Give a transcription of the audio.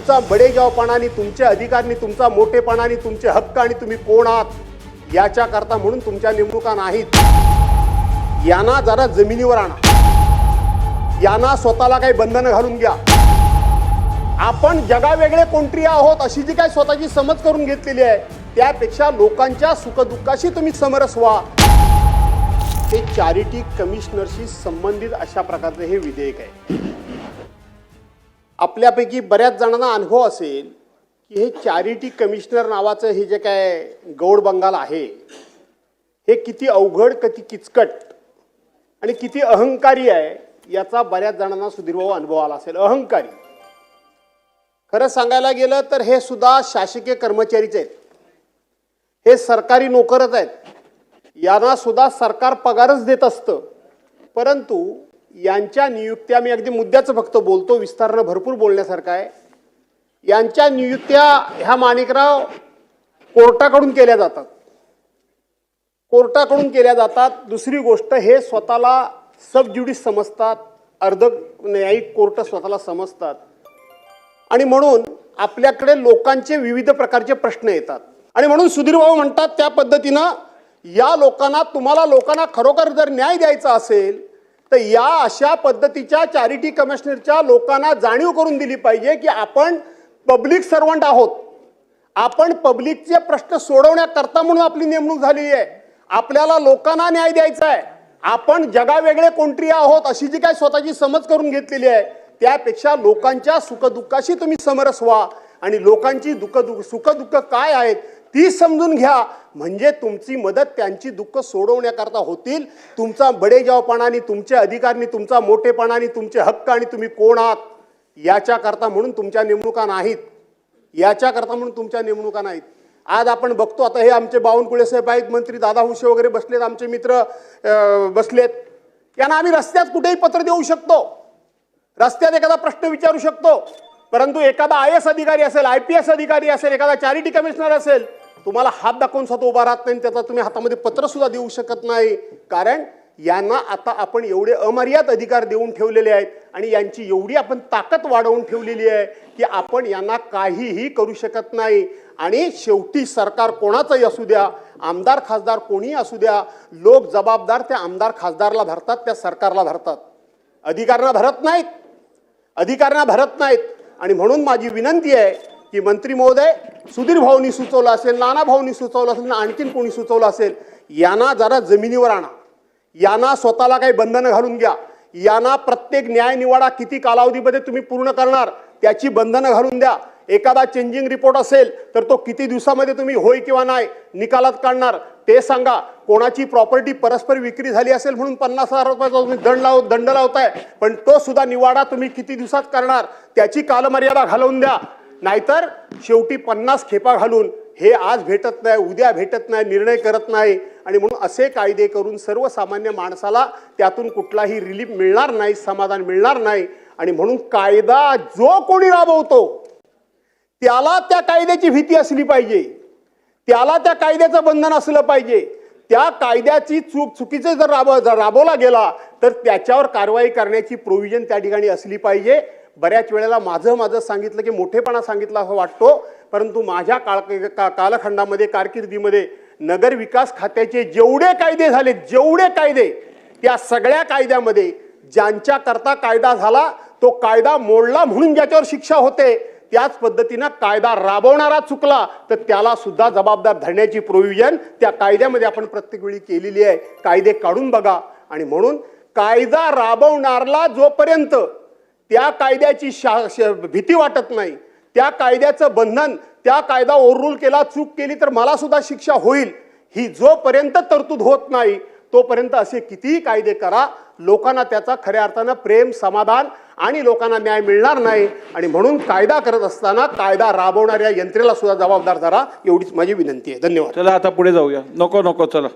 तुमचा बडेजावपणा आणि तुमचे अधिकार आणि तुमचा मोठेपणा आणि तुमचे हक्क आणि तुम्ही कोण आहात याच्याकरता म्हणून तुमच्या नेमणुका नाहीत. यांना जरा जमिनीवर आणा. यांना स्वतःला काही बंधनं घालून घ्या. आपण जगावेगळे कोणतरी आहोत अशी जी काही स्वतःची समज करून घेतलेली आहे त्यापेक्षा लोकांच्या सुखदुःखाशी तुम्ही समरस व्हा. हे चॅरिटी कमिशनरशी संबंधित अशा प्रकारचं हे विधेयक आहे. आपल्यापैकी बऱ्याच जणांना अनुभव असेल की हे चॅरिटी कमिशनर नावाचं हे जे काय गौड बंगाल आहे हे किती अवघड किती किचकट आणि किती अहंकारी आहे याचा बऱ्याच जणांना सुधीरभाऊ अनुभव आला असेल. अहंकारी. खरं सांगायला गेलं तर हे सुद्धा शासकीय कर्मचारीच आहेत. हे सरकारी नोकरच आहेत. यांना सुद्धा सरकार पगारच देत असतं. परंतु यांच्या नियुक्त्या मी अगदी मुद्द्याचं फक्त बोलतो विस्तारणं भरपूर बोलण्यासारखं आहे. यांच्या नियुक्त्या ह्या माणिकराव कोर्टाकडून केल्या जातात. कोर्टाकडून केल्या जातात. दुसरी गोष्ट हे स्वतःला सबज्युडिस समजतात. अर्ध न्यायिक कोर्ट स्वतःला समजतात. आणि म्हणून आपल्याकडे लोकांचे विविध प्रकारचे प्रश्न येतात. आणि म्हणून सुधीरभाऊ म्हणतात त्या पद्धतीनं या लोकांना तुम्हाला लोकांना खरोखर जर न्याय द्यायचा असेल तर या अशा पद्धतीच्या चॅरिटी कमिशनरच्या लोकांना जाणीव करून दिली पाहिजे की आपण पब्लिक सर्वंट आहोत. आपण पब्लिकचे प्रश्न सोडवण्याकरता म्हणून आपली नेमणूक झालेली आहे. आपल्याला लोकांना न्याय द्यायचा आहे. आपण जगावेगळे कोणतरी आहोत अशी जी काय स्वतःची समज करून घेतलेली आहे त्यापेक्षा लोकांच्या सुखदुःखाशी तुम्ही समरस व्हा. आणि लोकांची दुःख दुःख सुखदुःख काय आहेत ती समजून घ्या. म्हणजे तुमची मदत त्यांची दुःख सोडवण्याकरता होतील. तुमचा बडेजावपणा आणि तुमचे अधिकार आणि तुमचा मोठेपणा आणि तुमचे हक्क आणि तुम्ही कोण आहात? याच्याकरता म्हणून तुमच्या नेमणुका नाहीत. याच्याकरता म्हणून तुमच्या नेमणुका नाहीत. आज आपण बघतो आता हे आमचे बावनकुळे साहेब आहेत मंत्री दादा हुशे वगैरे बसलेत आमचे मित्र बसलेत. यांना आम्ही रस्त्यात कुठेही पत्र देऊ शकतो. रस्त्यात एखादा प्रश्न विचारू शकतो. परंतु एखादा आय एस अधिकारी असेल आय पी एस अधिकारी असेल एखादा चॅरिटी कमिशनर असेल तुम्हाला हात दाखवून स्वतः उभा राहत नाही त्याचा तुम्ही हातामध्ये पत्रसुद्धा देऊ शकत नाही. कारण यांना आता आपण एवढे अमर्याद अधिकार देऊन ठेवलेले आहेत आणि यांची एवढी आपण ताकद वाढवून ठेवलेली आहे की आपण यांना काहीही करू शकत नाही. आणि शेवटी सरकार कोणाचंही असू द्या आमदार खासदार कोणीही असू द्या लोक जबाबदार त्या आमदार खासदारला धरतात त्या सरकारला धरतात. अधिकाऱ्यांना धरत नाहीत. अधिकाऱ्यांना भरत नाहीत. आणि म्हणून माझी विनंती आहे की मंत्री महोदय सुधीर भाऊनी सुचवलं असेल नाना भाऊनी सुचवलं असेल ना आणखीन कोणी सुचवलं असेल यांना जरा जमिनीवर आणा. यांना स्वतःला काही बंधनं घालून घ्या. यांना प्रत्येक न्याय निवाडा किती कालावधीमध्ये तुम्ही पूर्ण करणार त्याची बंधनं घालून द्या. एखादा चेंजिंग रिपोर्ट असेल तर तो किती दिवसामध्ये तुम्ही होय किंवा नाही निकालात काढणार. ते सांगा. कोणाची प्रॉपर्टी परस्पर विक्री झाली असेल म्हणून पन्नास हजार रुपयाचा तुम्ही दंड लाव दंड लावताय पण तो सुद्धा निवाडा तुम्ही किती दिवसात करणार त्याची कालमर्यादा घालवून द्या. नाहीतर शेवटी पन्नास खेपा घालून हे आज भेटत नाही उद्या भेटत नाही निर्णय करत नाही. आणि म्हणून असे कायदे करून सर्वसामान्य माणसाला त्यातून कुठलाही रिलीफ मिळणार नाही समाधान मिळणार नाही. आणि म्हणून कायदा जो कोणी राबवतो त्याला त्या कायद्याची भीती असली पाहिजे. त्याला त्या कायद्याचं बंधन असलं पाहिजे. त्या कायद्याची चूक चुकीचं जर राब जर राबवला गेला तर त्याच्यावर कारवाई करण्याची प्रोव्हिजन त्या ठिकाणी असली पाहिजे. बऱ्याच वेळेला माझं माझं सांगितलं की मोठेपणा सांगितला असं वाटतो परंतु माझ्या काळ का कालखंडामध्ये कारकिर्दीमध्ये नगर विकास खात्याचे जेवढे कायदे झाले जेवढे कायदे त्या सगळ्या कायद्यामध्ये ज्यांच्याकरता कायदा झाला तो कायदा मोडला म्हणून ज्याच्यावर शिक्षा होते त्याच पद्धतीनं कायदा राबवणारा चुकला तर त्याला सुद्धा जबाबदार धरण्याची प्रोव्हिजन त्या कायद्यामध्ये आपण प्रत्येक वेळी केलेली आहे. कायदे काढून बघा. आणि म्हणून कायदा राबवणारला जोपर्यंत त्या कायद्याची शा श- भीती वाटत नाही. त्या कायद्याचं बंधन त्या कायदा ओव्हररूल केला चूक केली तर मला सुद्धा शिक्षा होईल. ही जोपर्यंत तरतूद होत नाही तोपर्यंत असे कितीही कायदे करा लोकांना त्याचा खऱ्या अर्थानं प्रेम समाधान आणि लोकांना न्याय मिळणार नाही. आणि म्हणून कायदा करत असताना कायदा राबवणाऱ्या यंत्रेला सुद्धा जबाबदार धरा एवढीच माझी विनंती आहे. धन्यवाद. चला आता पुढे जाऊया. नको नको चला.